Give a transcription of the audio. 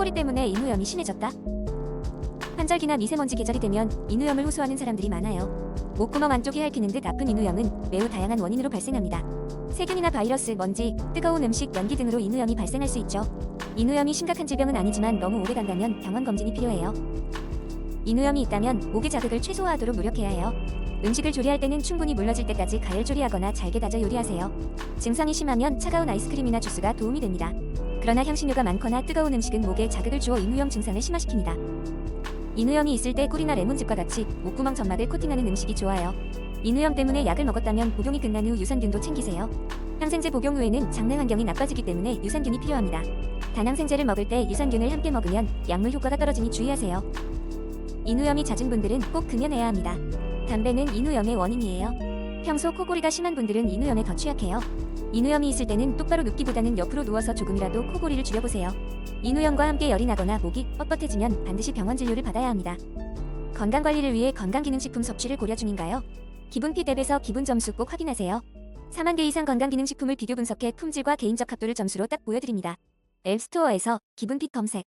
코골이 때문에 인후염이 심해졌다. 환절기나 미세먼지 계절이 되면 인후염을 호소하는 사람들이 많아요. 목구멍 안쪽이 핥히는 듯 아픈 인후염은 매우 다양한 원인으로 발생합니다. 세균이나 바이러스, 먼지, 뜨거운 음식, 연기 등으로 인후염이 발생할 수 있죠. 인후염이 심각한 질병은 아니지만 너무 오래 간다면 병원 검진이 필요해요. 인후염이 있다면 목의 자극을 최소화하도록 노력해야 해요. 음식을 조리할 때는 충분히 물러질 때까지 가열 조리하거나 잘게 다져 요리하세요. 증상이 심하면 차가운 아이스크림이나 주스가 도움이 됩니다. 그러나 향신료가 많거나 뜨거운 음식은 목에 자극을 주어 인후염 증상을 심화시킵니다. 인후염이 있을 때 꿀이나 레몬즙과 같이 목구멍 점막을 코팅하는 음식이 좋아요. 인후염 때문에 약을 먹었다면 복용이 끝난 후 유산균도 챙기세요. 항생제 복용 후에는 장내 환경이 나빠지기 때문에 유산균이 필요합니다. 단항생제를 먹을 때 유산균을 함께 먹으면 약물 효과가 떨어지니 주의하세요. 인후염이 잦은 분들은 꼭 금연해야 합니다. 담배는 인후염의 원인이에요. 평소 코골이가 심한 분들은 인후염에 더 취약해요. 인후염이 있을 때는 똑바로 눕기보다는 옆으로 누워서 조금이라도 코골이를 줄여보세요. 인후염과 함께 열이 나거나 목이 뻣뻣해지면 반드시 병원 진료를 받아야 합니다. 건강 관리를 위해 건강기능식품 섭취를 고려 중인가요? 기분핏 앱에서 기분 점수 꼭 확인하세요. 4만 개 이상 건강기능식품을 비교 분석해 품질과 개인적 합도를 점수로 딱 보여드립니다. 앱스토어에서 기분핏 검색